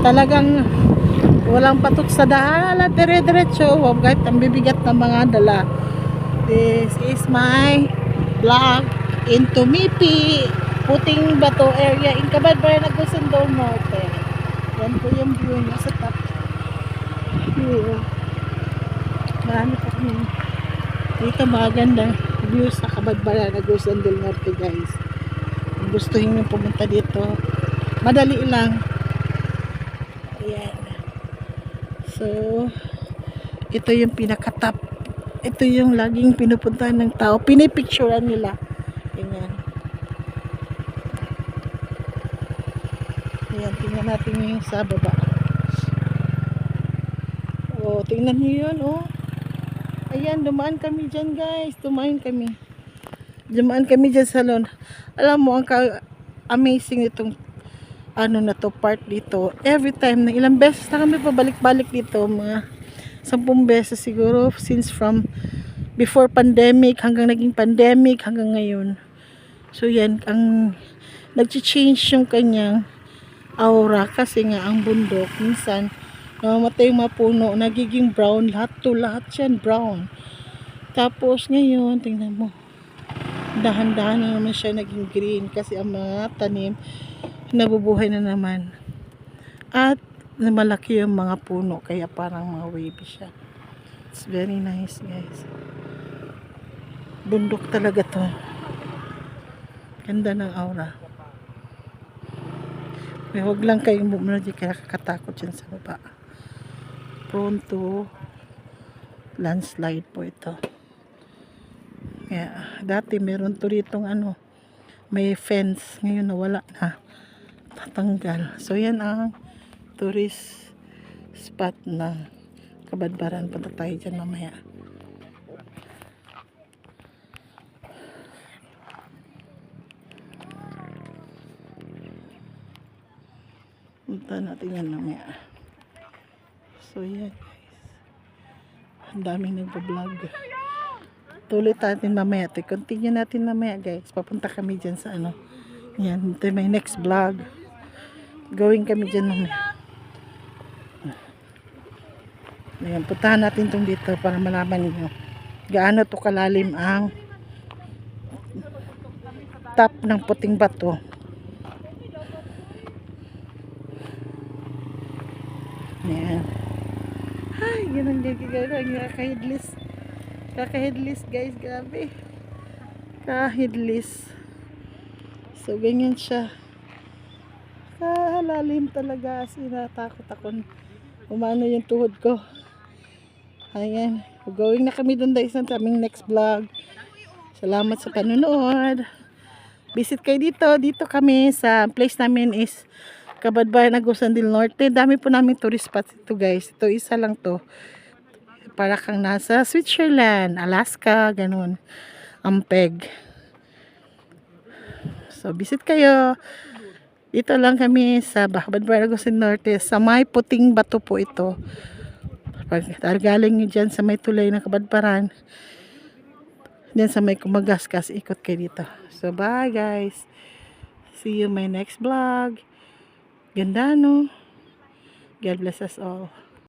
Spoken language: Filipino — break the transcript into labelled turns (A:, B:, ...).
A: talagang walang patok sa dahalan, dire-diretso, kahit ang bibigat ng mga dala. This is my vlog into Mipi, Puting Bato area in Cabadbaran, Agusan del Norte. Yan po yung view niya sa top. View. Marami pa kami. Dito maganda view sa Cabadbaran, Agusan del Norte guys. Kung nyo pumunta dito, madali lang. Ayan. So, ito yung pinaka-top. Ito yung laging pinupuntahan ng tao. Pinipicturean nila. Ayan. Ayan, tingnan natin yung sa baba. Oh, tingnan niyo yun, oh. Ayan, dumaan kami dyan, guys. Dumaan kami. Dumaan kami dyan sa salon. Alam mo, ang amazing itong ano na to, part dito. Every time, na ilang beses na kami pabalik-balik dito, mga sampung beses siguro, since from before pandemic, hanggang naging pandemic, hanggang ngayon. So yan, ang nag-change yung kanyang aura kasi nga ang bundok, minsan, namamatay yung mga puno, nagiging brown, lahat to, lahat yan brown. Tapos ngayon, tingnan mo, dahan-dahan na naman siya naging green kasi ang mga tanim nabubuhay na naman. At malaki yung mga puno kaya parang mga wavy siya. It's very nice guys. Bundok talaga to. Ganda ng aura. May huwag lang kayong bumuna di kaya kakatakot dyan sa baba. Prone to landslide po ito. Kaya dati meron to ritong ano, may fence. Ngayon nawala na. Tatanggal. So yan ang tourist spot na kabadbaran. Punta tayo dyan mamaya. Punta natin yan mamaya. So yan guys. Ang daming nagpa-vlog. Tuloy natin mamaya. Continue natin mamaya guys. Papunta kami dyan sa ano. Yan. Ito my next vlog. Going kami dyan mamaya. Ayan, puntahan natin itong dito para malaman niyo gaano to kalalim ang top ng puting bato. Ayan. Ay, ganun din gano'n. Kaka-headless. Kaka-headless guys. Grabe. Kaka-headless. So, ganyan siya. Kalalim talaga. As natakot ako. Umano yung tuhod ko. Ayan. Going na kami doon guys sa aming next vlog. Salamat sa panonood. Visit kayo dito. Dito kami sa place namin is Kabadbayan, Agusan del Norte. Dami po namin tourist spots ito guys. Ito isa lang to. Para kang nasa Switzerland, Alaska, ganun. Ampeg. So, visit kayo. Dito lang kami sa Agusan del Norte. Sa may puting bato po ito. Pag galing nyo dyan sa may tulay ng Kabadbaran, Diyan sa may kumagaskas, ikot kayo dito. So, bye guys. See you my next vlog. Ganda, no? God bless us all.